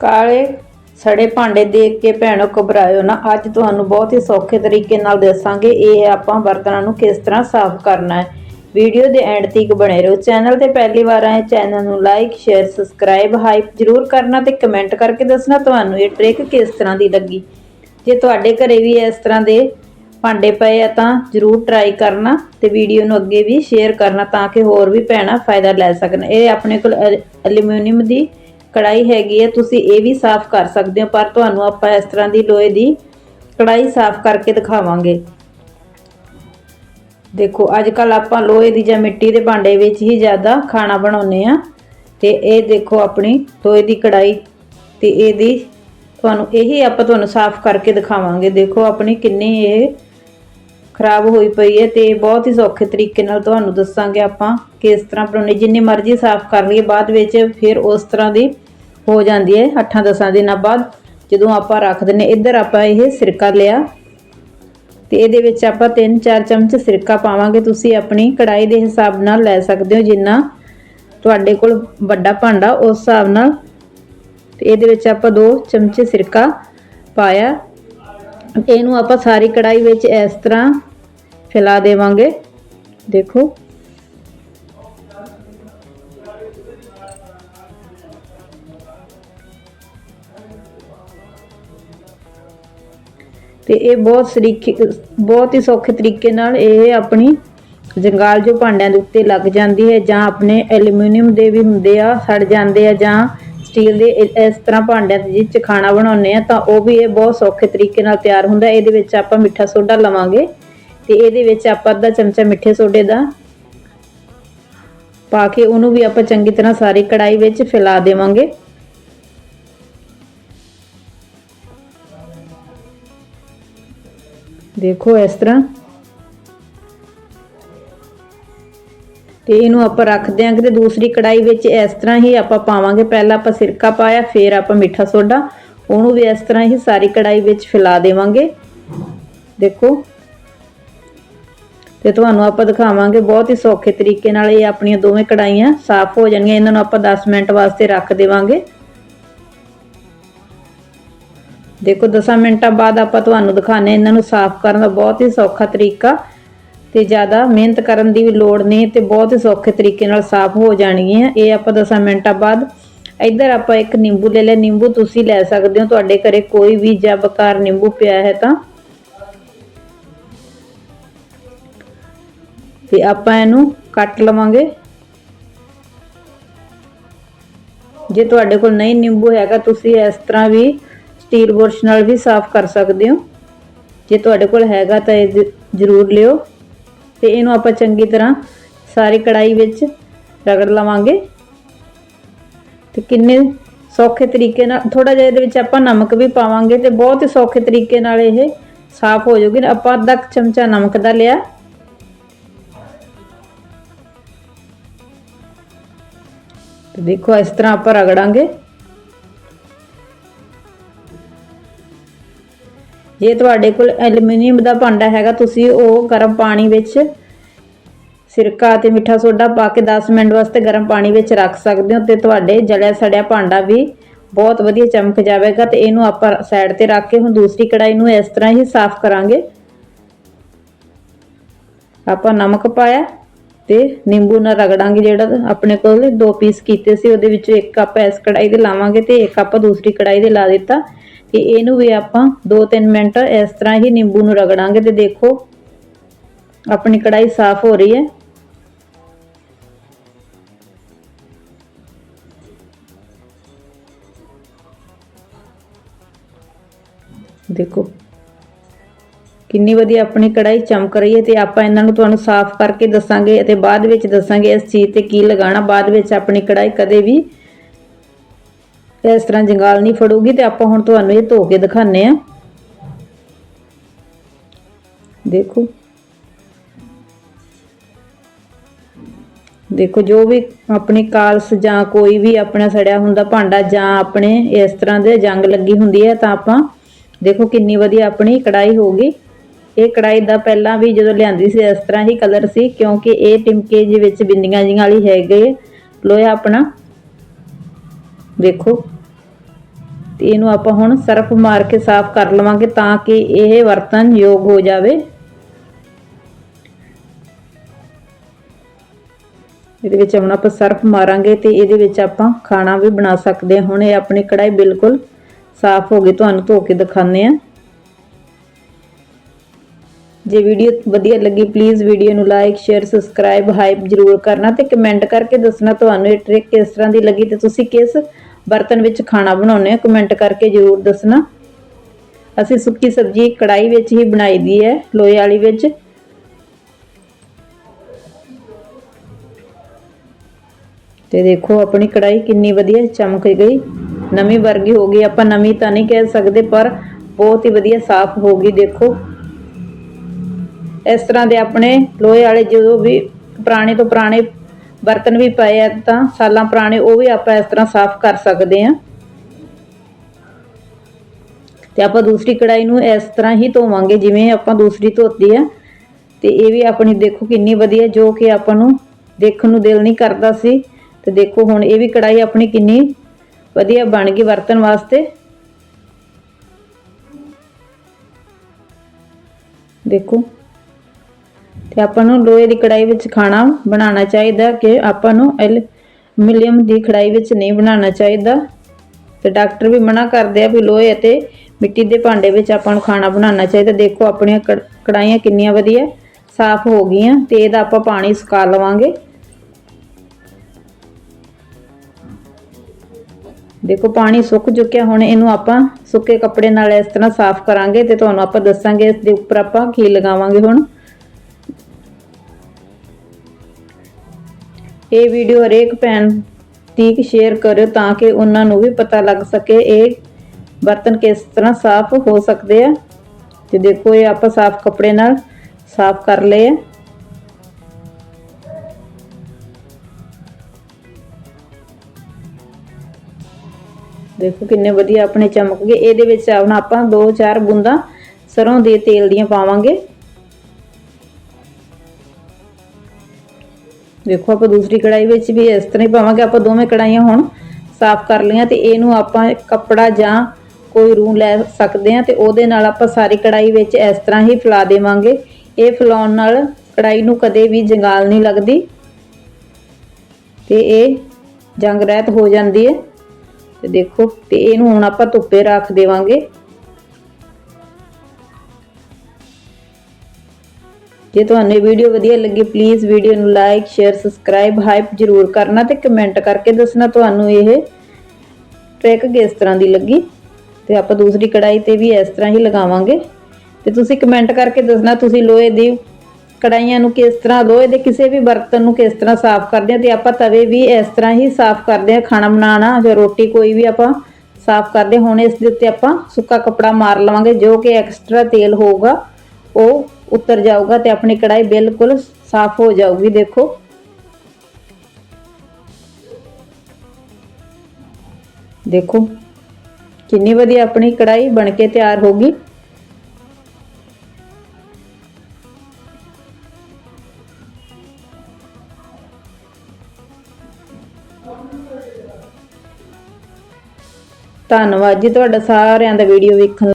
ਕਾਲੇ ਸੜੇ ਭਾਂਡੇ ਦੇਖ ਕੇ ਭੈਣੋ ਘਬਰਾਇਓ ਨਾ। ਅੱਜ ਤੁਹਾਨੂੰ ਬਹੁਤ ਹੀ ਸੌਖੇ ਤਰੀਕੇ ਨਾਲ ਦੱਸਾਂਗੇ ਇਹ ਆਪਾਂ ਬਰਤਨਾਂ ਨੂੰ ਕਿਸ ਤਰ੍ਹਾਂ ਸਾਫ਼ ਕਰਨਾ ਹੈ। ਵੀਡੀਓ ਦੇ ਐਂਡ ਤੱਕ ਬਣੇ ਰਹੋ। ਚੈਨਲ ਤੇ ਪਹਿਲੀ ਵਾਰ ਆਏ ਚੈਨਲ ਨੂੰ ਲਾਈਕ, ਸ਼ੇਅਰ, ਸਬਸਕ੍ਰਾਈਬ, ਹਾਈਪ ਜਰੂਰ ਕਰਨਾ ਤੇ ਕਮੈਂਟ ਕਰਕੇ ਦੱਸਣਾ ਤੁਹਾਨੂੰ ਇਹ ਟ੍ਰਿਕ ਕਿਸ ਤਰ੍ਹਾਂ ਦੀ ਲੱਗੀ। ਜੇ ਤੁਹਾਡੇ ਘਰੇ ਵੀ ਇਸ ਤਰ੍ਹਾਂ ਦੇ ਭਾਂਡੇ ਪਏ ਆ ਤਾਂ ਜਰੂਰ ਟਰਾਈ ਕਰਨਾ ਤੇ ਵੀਡੀਓ ਨੂੰ ਅੱਗੇ ਵੀ ਸ਼ੇਅਰ ਕਰਨਾ ਤਾਂ ਕਿ ਹੋਰ ਵੀ ਭੈਣਾਂ ਫਾਇਦਾ ਲੈ ਸਕਣ। ਇਹ ਆਪਣੇ ਕੋਲ ਐਲੂਮੀਨੀਅਮ ਦੀ ਕੜਾਈ ਹੈਗੀ ਹੈ, ਤੁਸੀਂ ਇਹ ਵੀ ਸਾਫ਼ ਕਰ ਸਕਦੇ ਹੋ, ਪਰ ਤੁਹਾਨੂੰ ਆਪਾਂ ਇਸ ਤਰ੍ਹਾਂ ਦੀ ਲੋਹੇ ਦੀ ਕੜਾਈ ਸਾਫ਼ ਕਰਕੇ ਦਿਖਾਵਾਂਗੇ। ਦੇਖੋ ਅੱਜ ਕੱਲ ਆਪਾਂ ਲੋਹੇ ਦੀ ਜਾਂ ਮਿੱਟੀ ਦੇ ਭਾਂਡੇ ਵਿੱਚ ਹੀ ਜ਼ਿਆਦਾ ਖਾਣਾ ਬਣਾਉਂਦੇ ਆ ਤੇ ਇਹ ਦੇਖੋ ਆਪਣੀ ਲੋਹੇ ਦੀ ਕੜਾਈ ਤੇ ਇਹਦੀ ਤੁਹਾਨੂੰ, ਇਹੀ ਆਪਾਂ ਤੁਹਾਨੂੰ ਸਾਫ਼ ਕਰਕੇ ਦਿਖਾਵਾਂਗੇ। ਦੇਖੋ ਆਪਣੀ ਕਿੰਨੀ ਇਹ ਖਰਾਬ ਹੋਈ ਪਈ ਹੈ ਤੇ ਬਹੁਤ ਹੀ ਸੌਖੇ ਤਰੀਕੇ ਨਾਲ ਤੁਹਾਨੂੰ ਦੱਸਾਂਗੇ ਆਪਾਂ ਕਿਸ ਤਰ੍ਹਾਂ ਬਣਾਉਣੀ ਜਿੰਨੀ ਮਰਜ਼ੀ ਸਾਫ਼ ਕਰ ਲਈਏ, ਬਾਅਦ ਵਿੱਚ ਫਿਰ ਉਸ ਤਰ੍ਹਾਂ ਦੀ ਹੋ ਜਾਂਦੀ ਹੈ 8-10 ਦਿਨਾਂ ਬਾਅਦ, ਜਦੋਂ ਆਪਾਂ ਰੱਖ ਦਿੰਨੇ ਇੱਧਰ ਆਪਾਂ ਇਹ ਸਿਰਕਾ ਲਿਆ ਤੇ ਇਹਦੇ ਵਿੱਚ ਆਪਾਂ 3-4 ਚਮਚ ਸਿਰਕਾ ਪਾਵਾਂਗੇ। ਤੁਸੀਂ ਆਪਣੀ ਕੜਾਈ ਦੇ ਹਿਸਾਬ ਨਾਲ ਲੈ ਸਕਦੇ ਹੋ ਜਿੰਨਾ ਤੁਹਾਡੇ ਕੋਲ ਵੱਡਾ ਭਾਂਡਾ, ਉਸ ਹਿਸਾਬ ਨਾਲ। ਤੇ ਇਹਦੇ ਵਿੱਚ ਆਪਾਂ 2 ਚਮਚੇ ਸਿਰਕਾ ਪਾਇਆ। ਇਹਨੂੰ ਆਪਾਂ ਸਾਰੀ ਕੜਾਈ ਵਿੱਚ ਇਸ ਤਰ੍ਹਾਂ ਫੈਲਾ ਦੇਵਾਂਗੇ। ਦੇਖੋ। ਤੇ ਇਹ ਬਹੁਤ ਸਰੀਕੇ ਬਹੁਤ ਹੀ ਸੌਖੇ ਤਰੀਕੇ ਨਾਲ ਇਹ ਆਪਣੀ ਜੰਗਾਲ ਜੋ ਭਾਂਡਿਆਂ ਦੇ ਉੱਤੇ ਲੱਗ ਜਾਂਦੀ ਹੈ ਜਾਂ ਆਪਣੇ ਐਲੂਮੀਨੀਅਮ ਦੇ ਵੀ ਹੁੰਦੇ ਆ, ਸੜ ਜਾਂਦੇ ਆ ਜਾਂ ਸਟੀਲ ਦੇ ਇਸ ਤਰ੍ਹਾਂ ਭਾਂਡਿਆਂ ਦੇ ਵਿੱਚ ਖਾਣਾ ਬਣਾਉਂਦੇ ਆ ਤਾਂ ਉਹ ਵੀ ਇਹ ਬਹੁਤ ਸੌਖੇ ਤਰੀਕੇ ਨਾਲ ਤਿਆਰ ਹੁੰਦਾ। ਇਹਦੇ ਵਿੱਚ ਆਪਾਂ ਮਿੱਠਾ ਸੋਡਾ ਲਵਾਂਗੇ। ਤੇ ਇਹਦੇ ਵਿੱਚ ਆਪਾਂ ਅੱਧਾ ਚਮਚਾ ਮਿੱਠੇ ਸੋਡੇ ਦਾ ਪਾ ਕੇ ਉਹਨੂੰ ਵੀ ਆਪਾਂ ਚੰਗੀ ਤਰ੍ਹਾਂ ਸਾਰੀ ਕੜਾਈ ਵਿੱਚ ਫੈਲਾ ਦੇਵਾਂਗੇ। ਦੇਖੋ ਇਸ ਤਰ੍ਹਾਂ। ਤੇ ਇਹਨੂੰ ਆਪਾਂ ਰੱਖ ਦਿਆਂਗੇ ਤੇ ਦੂਸਰੀ ਕੜਾਈ ਵਿੱਚ ਇਸ ਤਰ੍ਹਾਂ ਹੀ ਆਪਾਂ ਪਾਵਾਂਗੇ। ਪਹਿਲਾਂ ਆਪਾਂ ਸਿਰਕਾ ਪਾਇਆ, ਫਿਰ ਆਪਾਂ ਮਿੱਠਾ ਸੋਡਾ। ਉਹਨੂੰ ਵੀ ਇਸ ਤਰ੍ਹਾਂ ਹੀ ਸਾਰੀ ਕੜਾਈ ਵਿੱਚ ਫੈਲਾ ਦੇਵਾਂਗੇ। ਦੇਖੋ। ਤੇ ਤੁਹਾਨੂੰ ਆਪਾਂ ਦਿਖਾਵਾਂਗੇ ਬਹੁਤ ਹੀ ਸੌਖੇ ਤਰੀਕੇ ਨਾਲ ਇਹ ਆਪਣੀਆਂ ਦੋਵੇਂ ਕੜਾਈਆਂ ਸਾਫ਼ ਹੋ ਜਾਣਗੀਆਂ ਇਹਨਾਂ ਨੂੰ ਆਪਾਂ 10 ਮਿੰਟ ਵਾਸਤੇ ਰੱਖ ਦੇਵਾਂਗੇ। ਦੇਖੋ 10 ਮਿੰਟਾਂ ਬਾਅਦ ਆਪਾਂ ਤੁਹਾਨੂੰ ਦਿਖਾਣੇ ਇਹਨਾਂ ਨੂੰ ਸਾਫ਼ ਕਰਨ ਦਾ ਬਹੁਤ ਹੀ ਸੌਖਾ ਤਰੀਕਾ ਤੇ ਜ਼ਿਆਦਾ ਮਿਹਨਤ ਕਰਨ ਦੀ ਵੀ ਲੋੜ ਨਹੀਂ ਤੇ ਬਹੁਤ ਹੀ ਸੌਖੇ ਤਰੀਕੇ ਨਾਲ ਸਾਫ਼ ਹੋ ਜਾਣਗੀਆਂ। ਇਹ ਆਪਾਂ 10 ਮਿੰਟਾਂ ਬਾਅਦ ਇੱਧਰ ਆਪਾਂ ਇੱਕ ਨਿੰਬੂ ਲੈ ਲਿਆ। ਨਿੰਬੂ ਤੁਸੀਂ ਲੈ ਸਕਦੇ ਹੋ। ਤੁਹਾਡੇ ਘਰੇ ਕੋਈ ਵੀ ਜਾਂ ਬਕਾਰ ਨਿੰਬੂ ਪਿਆ ਹੈ ਤਾਂ ਤੇ ਆਪਾਂ ਇਹਨੂੰ ਕੱਟ ਲਵਾਂਗੇ। ਜੇ ਤੁਹਾਡੇ ਕੋਲ ਨਹੀਂ ਨਿੰਬੂ ਹੈਗਾ, ਤੁਸੀਂ ਇਸ ਤਰ੍ਹਾਂ ਵੀ ਸਟੀਲ ਬੁਰਸ਼ ਨਾਲ ਵੀ ਸਾਫ਼ ਕਰ ਸਕਦੇ ਹੋ। ਜੇ ਤੁਹਾਡੇ ਕੋਲ ਹੈਗਾ ਤਾਂ ਇਹ ਜ਼ਰੂਰ ਲਿਓ। ਤੇ ਇਹਨੂੰ ਆਪਾਂ ਚੰਗੀ ਤਰ੍ਹਾਂ ਸਾਰੀ ਕੜਾਈ ਵਿੱਚ ਰਗੜ ਲਵਾਂਗੇ। ਤੇ ਕਿੰਨੇ ਸੌਖੇ ਤਰੀਕੇ ਨਾਲ ਥੋੜਾ ਜਿਹਾ ਇਹਦੇ ਵਿੱਚ ਆਪਾਂ ਨਮਕ ਵੀ ਪਾਵਾਂਗੇ ਤੇ ਬਹੁਤ ਹੀ ਸੌਖੇ ਤਰੀਕੇ ਨਾਲ ਇਹ ਸਾਫ਼ ਹੋ ਜਾਊਗੀ। ਆਪਾਂ ਅੱਧਾ ਕੁ ਚਮਚਾ ਨਮਕ ਦਾ ਲਿਆ। ਤੇ ਦੇਖੋ ਇਸ ਤਰ੍ਹਾਂ ਆਪਾਂ ਰਗੜਾਂਗੇ। ਜੇ ਤੁਹਾਡੇ ਕੋਲ ਐਲੂਮੀਨੀਅਮ ਦਾ ਭਾਂਡਾ ਹੈਗਾ, ਤੁਸੀਂ ਉਹ ਗਰਮ ਪਾਣੀ ਵਿੱਚ ਸਿਰਕਾ ਤੇ ਮਿੱਠਾ ਸੋਡਾ ਪਾ ਕੇ 10 ਮਿੰਟ ਵਾਸਤੇ ਗਰਮ ਪਾਣੀ ਵਿੱਚ ਰੱਖ ਸਕਦੇ ਹੋ ਤੇ ਤੁਹਾਡੇ ਜਲਿਆ ਸੜਿਆ ਭਾਂਡਾ ਵੀ ਬਹੁਤ ਵਧੀਆ ਚਮਕ ਜਾਵੇਗਾ ਤੇ ਇਹਨੂੰ ਆਪਾਂ ਸਾਈਡ ਤੇ ਰੱਖ ਕੇ ਹੁਣ ਦੂਸਰੀ ਕੜਾਈ ਨੂੰ ਇਸ ਤਰ੍ਹਾਂ ਹੀ ਸਾਫ਼ ਕਰਾਂਗੇ। ਆਪਾਂ ਨਮਕ ਪਾਇਆ। ਤੇ ਨਿੰਬੂ ਨਾਲ ਰਗੜਾਂਗੇ ਜਿਹੜਾ ਆਪਣੇ ਕੋਲ ਦੋ ਪੀਸ ਕੀਤੇ ਸੀ, ਉਹਦੇ ਵਿੱਚੋਂ ਇੱਕ ਕੱਪ ਇਸ ਕੜਾਈ ਦੇ ਲਾਵਾਂਗੇ ਤੇ ਇੱਕ ਕੱਪ ਦੂਸਰੀ ਕੜਾਈ ਦੇ ਲਾ ਦਿੱਤਾ। ਤੇ ਇਹਨੂੰ ਵੀ ਆਪਾਂ 2-3 ਮਿੰਟ ਇਸ ਤਰ੍ਹਾਂ ਹੀ ਨਿੰਬੂ ਨੂੰ ਰਗੜਾਂਗੇ ਤੇ ਦੇਖੋ, ਆਪਣੀ ਕੜਾਈ ਸਾਫ਼ ਹੋ ਰਹੀ ਹੈ। ਕਿੰਨੀ ਵਧੀਆ ਆਪਣੀ ਕੜਾਈ ਚਮਕ ਰਹੀ ਹੈ ਤੇ ਆਪਾਂ ਇਹਨਾਂ ਨੂੰ ਤੁਹਾਨੂੰ ਸਾਫ਼ ਕਰਕੇ ਦੱਸਾਂਗੇ ਅਤੇ ਬਾਅਦ ਵਿੱਚ ਦੱਸਾਂਗੇ ਇਸ ਚੀਜ਼ ਤੇ ਕੀ ਲਗਾਉਣਾ, ਬਾਅਦ ਵਿੱਚ ਆਪਣੀ ਕੜਾਈ ਕਦੇ ਵੀ ਇਸ ਤਰ੍ਹਾਂ ਜੰਗਾਲ ਨਹੀਂ ਫੜੂਗੀ ਤੇ ਆਪਾਂ ਹੁਣ ਤੁਹਾਨੂੰ ਇਹ ਧੋ ਕੇ ਦਿਖਾਣੇ ਆ ਦੇਖੋ। ਦੇਖੋ, ਜੋ ਵੀ ਆਪਣੀ ਕਾਲਸ ਜਾਂ ਕੋਈ ਵੀ ਆਪਣਾ ਸੜਿਆ ਹੁੰਦਾ ਭਾਂਡਾ ਜਾਂ ਆਪਣੇ ਇਸ ਤਰ੍ਹਾਂ ਦੇ ਜੰਗ ਲੱਗੀ ਹੁੰਦੀ ਹੈ ਤਾਂ ਆਪਾਂ ਦੇਖੋ ਕਿੰਨੀ ਵਧੀਆ ਆਪਣੀ ਕੜਾਈ ਹੋਗੀ ਇਹ ਕੜਾਈ ਦਾ ਪਹਿਲਾਂ ਵੀ ਜਦੋਂ ਲਿਆਂਦੀ ਸੀ, ਇਸ ਤਰ੍ਹਾਂ ਹੀ ਕਲਰ ਸੀ, ਕਿਉਂਕਿ ਇਹ ਟਿਮਕੇ ਦੇ ਵਿੱਚ ਬਿੰਦੀਆਂ ਜਿਹੀਆਂ ਵਾਲੀ ਹੈਗੇ। ਲੋਹਾ ਆਪਣਾ। ਦੇਖੋ। ਤੇ ਇਹਨੂੰ ਆਪਾਂ ਹੁਣ ਸਰਫ ਮਾਰ ਕੇ ਸਾਫ਼ ਕਰ ਲਵਾਂਗੇ ਤਾਂ ਕਿ ਇਹ ਵਰਤਨ ਯੋਗ ਹੋ ਜਾਵੇ। ਇਹਦੇ ਵਿੱਚ ਹੁਣ ਆਪਾਂ ਸਰਫ ਮਾਰਾਂਗੇ ਤੇ ਇਹਦੇ ਵਿੱਚ ਆਪਾਂ ਖਾਣਾ ਵੀ ਬਣਾ ਸਕਦੇ ਹਾਂ। ਹੁਣ ਇਹ ਆਪਣੀ ਕੜਾਈ ਬਿਲਕੁਲ ਸਾਫ਼ ਹੋ ਗਈ। ਤੁਹਾਨੂੰ ਧੋ ਕੇ ਦਿਖਾਉਂਦੇ ਆ ਜੇ ਵੀਡੀਓ ਵਧੀਆ ਲੱਗੀ ਪਲੀਜ਼ ਵੀਡੀਓ ਨੂੰ ਲਾਈਕ ਸ਼ੇਅਰ ਸਬਸਕ੍ਰਾਈਬ ਹਾਈਪ ਜ਼ਰੂਰ ਕਰਨਾ ਤੇ ਕਮੈਂਟ ਕਰਕੇ ਦੱਸਣਾ ਤੁਹਾਨੂੰ ਇਹ ਟ੍ਰਿਕ ਕਿਸ ਤਰ੍ਹਾਂ ਦੀ ਲੱਗੀ ਤੇ ਤੁਸੀਂ ਕਿਸ ਬਰਤਨ ਵਿੱਚ ਖਾਣਾ ਬਣਾਉਂਦੇ ਹੋ ਕਮੈਂਟ ਕਰਕੇ ਜ਼ਰੂਰ ਦੱਸਣਾ। ਅਸੀਂ ਸੁੱਕੀ ਸਬਜ਼ੀ ਕੜਾਈ ਵਿੱਚ ਹੀ ਬਣਾਈ ਦੀ ਹੈ, ਲੋਹੇ ਵਾਲੀ ਵਿੱਚ। ਤੇ ਦੇਖੋ ਆਪਣੀ ਕੜਾਈ ਕਿੰਨੀ ਵਧੀਆ ਚਮਕ ਗਈ। ਨਵੀਂ ਵਰਗੀ ਹੋ ਗਈ, ਆਪਾਂ ਨਵੀਂ ਤਾਂ ਨਹੀਂ ਕਹਿ ਸਕਦੇ, ਪਰ ਬਹੁਤ ਹੀ ਵਧੀਆ ਸਾਫ਼ ਹੋ ਗਈ, ਦੇਖੋ। ਇਸ ਤਰ੍ਹਾਂ ਦੇ ਆਪਣੇ ਲੋਹੇ ਵਾਲੇ ਜਦੋਂ ਵੀ ਪੁਰਾਣੇ ਤੋਂ ਪੁਰਾਣੇ ਬਰਤਨ ਵੀ ਪਏ ਆ ਤਾਂ ਸਾਲਾਂ ਪੁਰਾਣੇ ਉਹ ਵੀ ਆਪਾਂ ਇਸ ਤਰ੍ਹਾਂ ਸਾਫ਼ ਕਰ ਸਕਦੇ ਆ ਤੇ ਆਪਾਂ ਦੂਸਰੀ ਕੜਾਈ ਨੂੰ ਇਸ ਤਰ੍ਹਾਂ ਹੀ ਧੋਵਾਂਗੇ, ਜਿਵੇਂ ਆਪਾਂ ਦੂਸਰੀ ਧੋਤੀ ਆ। ਤੇ ਇਹ ਵੀ ਆਪਣੀ ਦੇਖੋ ਕਿੰਨੀ ਵਧੀਆ, ਜੋ ਕਿ ਆਪਾਂ ਨੂੰ ਦੇਖਣ ਨੂੰ ਦਿਲ ਨਹੀਂ ਕਰਦਾ ਸੀ। ਤੇ ਦੇਖੋ ਹੁਣ ਇਹ ਵੀ ਕੜਾਈ ਆਪਣੀ ਕਿੰਨੀ ਵਧੀਆ ਬਣ ਗਈ ਵਰਤਨ ਵਾਸਤੇ। ਦੇਖੋ। ਤੇ ਆਪਾਂ ਨੂੰ ਲੋਹੇ ਦੀ ਕੜਾਈ ਵਿੱਚ ਖਾਣਾ ਬਣਾਉਣਾ ਚਾਹੀਦਾ ਕਿ ਆਪਾਂ ਨੂੰ ਐਲੂਮੀਨੀਅਮ ਦੀ ਕੜਾਈ ਵਿੱਚ ਨਹੀਂ ਬਣਾਉਣਾ ਚਾਹੀਦਾ। ਤੇ ਡਾਕਟਰ ਵੀ ਮਨਾ ਕਰਦੇ ਆ ਵੀ ਲੋਹੇ ਅਤੇ ਮਿੱਟੀ ਦੇ ਭਾਂਡੇ ਵਿੱਚ ਆਪਾਂ ਨੂੰ ਖਾਣਾ ਬਣਾਉਣਾ ਚਾਹੀਦਾ। ਦੇਖੋ ਆਪਣੀਆਂ ਕੜ- ਕੜਾਹੀਆਂ ਕਿੰਨੀਆਂ ਵਧੀਆ, ਸਾਫ਼ ਹੋ ਗਈਆਂ ਤੇ ਇਹਦਾ ਆਪਾਂ ਪਾਣੀ ਸੁਕਾ ਲਵਾਂਗੇ। ਦੇਖੋ ਪਾਣੀ ਸੁੱਕ ਚੁੱਕਿਆ, ਹੁਣ ਇਹਨੂੰ ਆਪਾਂ ਸੁੱਕੇ ਕੱਪੜੇ ਨਾਲ ਇਸ ਤਰ੍ਹਾਂ ਸਾਫ਼ ਕਰਾਂਗੇ ਤੇ ਤੁਹਾਨੂੰ ਆਪਾਂ ਦੱਸਾਂਗੇ ਇਸ ਦੇ ਉੱਪਰ ਆਪਾਂ ਕੀ ਲਗਾਵਾਂਗੇ ਹੁਣ। ਇਹ ਵੀਡੀਓ ਹਰੇਕ ਭੈਣ ਤੀਕ ਸ਼ੇਅਰ ਕਰਿਓ ਤਾਂ ਕਿ ਉਹਨਾਂ ਨੂੰ ਵੀ ਪਤਾ ਲੱਗ ਸਕੇ ਇਹ ਬਰਤਨ ਕਿਸ ਤਰ੍ਹਾਂ ਸਾਫ਼ ਹੋ ਸਕਦੇ ਆ। ਤੇ ਦੇਖੋ ਇਹ ਆਪਾਂ ਸਾਫ਼ ਕੱਪੜੇ ਨਾਲ ਸਾਫ਼ ਕਰ ਲਏ ਆ। ਦੇਖੋ ਕਿੰਨੇ ਵਧੀਆ ਆਪਣੇ ਚਮਕ ਗਏ। ਇਹਦੇ ਵਿੱਚ ਆਪਣਾ ਆਪਾਂ 2-4 ਬੂੰਦਾਂ ਸਰੋਂ ਦੇ ਤੇਲ ਦੀਆਂ ਪਾਵਾਂਗੇ। ਦੇਖੋ, ਆਪਾਂ ਦੂਸਰੀ ਕੜਾਈ ਵਿੱਚ ਵੀ ਇਸ ਤਰ੍ਹਾਂ ਹੀ ਪਾਵਾਂਗੇ। ਆਪਾਂ ਦੋਵੇਂ ਕੜਾਈਆਂ ਹੁਣ ਸਾਫ਼ ਕਰ ਲਈਆਂ ਤੇ ਇਹਨੂੰ ਆਪਾਂ ਕੱਪੜਾ ਜਾਂ ਕੋਈ ਰੂ ਲੈ ਸਕਦੇ ਆ ਤੇ ਉਹਦੇ ਨਾਲ ਆਪਾਂ ਸਾਰੀ ਕੜਾਈ ਵਿੱਚ ਇਸ ਤਰ੍ਹਾਂ ਹੀ ਫੈਲਾ ਦੇਵਾਂਗੇ। ਇਹ ਫੈਲਾਉਣ ਨਾਲ ਕੜਾਈ ਨੂੰ ਕਦੇ ਵੀ ਜੰਗਾਲ ਨਹੀਂ ਲੱਗਦੀ ਤੇ ਇਹ ਜੰਗ ਰਹਿਤ ਹੋ ਜਾਂਦੀ ਹੈ। ਤੇ ਦੇਖੋ, ਤੇ ਇਹਨੂੰ ਹੁਣ ਆਪਾਂ ਧੁੱਪੇ ਰੱਖ ਦੇਵਾਂਗੇ। ਜੇ ਤੁਹਾਨੂੰ ਇਹ ਵੀਡੀਓ ਵਧੀਆ ਲੱਗੀ ਪਲੀਜ਼ ਵੀਡੀਓ ਨੂੰ ਲਾਈਕ ਸ਼ੇਅਰ ਸਬਸਕ੍ਰਾਈਬ ਹਾਈਪ ਜ਼ਰੂਰ ਕਰਨਾ ਤੇ ਕਮੈਂਟ ਕਰਕੇ ਦੱਸਣਾ ਤੁਹਾਨੂੰ ਇਹ ਟ੍ਰਿਕ ਕਿਸ ਤਰ੍ਹਾਂ ਦੀ ਲੱਗੀ। ਤੇ ਆਪਾਂ ਦੂਸਰੀ ਕੜਾਈ ਤੇ ਵੀ ਇਸ ਤਰ੍ਹਾਂ ਹੀ ਲਗਾਵਾਂਗੇ। ਤੇ ਤੁਸੀਂ ਕਮੈਂਟ ਕਰਕੇ ਦੱਸਣਾ ਤੁਸੀਂ ਲੋਹੇ ਦੀ ਕੜਾਈਆਂ ਨੂੰ ਕਿਸ ਤਰ੍ਹਾਂ, ਲੋਹੇ ਦੇ ਕਿਸੇ ਵੀ ਬਰਤਨ ਨੂੰ ਕਿਸ ਤਰ੍ਹਾਂ ਸਾਫ਼ ਕਰਦੇ ਆ ਤੇ ਆਪਾਂ ਤਵੇ ਵੀ ਇਸ ਤਰ੍ਹਾਂ ਹੀ ਸਾਫ਼ ਕਰਦੇ ਆ ਖਾਣਾ ਬਣਾਉਣਾ ਜਾਂ ਰੋਟੀ ਕੋਈ ਵੀ ਆਪਾਂ ਸਾਫ਼ ਕਰਦੇ ਹੁਣ ਇਸ ਦੇ ਉੱਤੇ ਆਪਾਂ ਸੁੱਕਾ ਕੱਪੜਾ ਮਾਰ ਲਵਾਂਗੇ, ਜੋ ਕਿ ਐਕਸਟਰਾ ਤੇਲ ਹੋਊਗਾ, ਉਹ ਉੱਤਰ ਜਾਊਗਾ ਤੇ ਆਪਣੀ ਕੜਾਈ ਬਿਲਕੁਲ ਸਾਫ਼ ਹੋ ਜਾਊਗੀ, ਦੇਖੋ। ਦੇਖੋ, ਕਿੰਨੀ ਵਧੀਆ ਆਪਣੀ ਕੜਾਈ ਬਣ ਕੇ ਤਿਆਰ ਹੋ ਗਈ। ਧੰਨਵਾਦ ਜੀ ਤੁਹਾਡਾ ਸਾਰਿਆਂ ਦਾ ਵੀਡੀਓ ਵੇਖਣ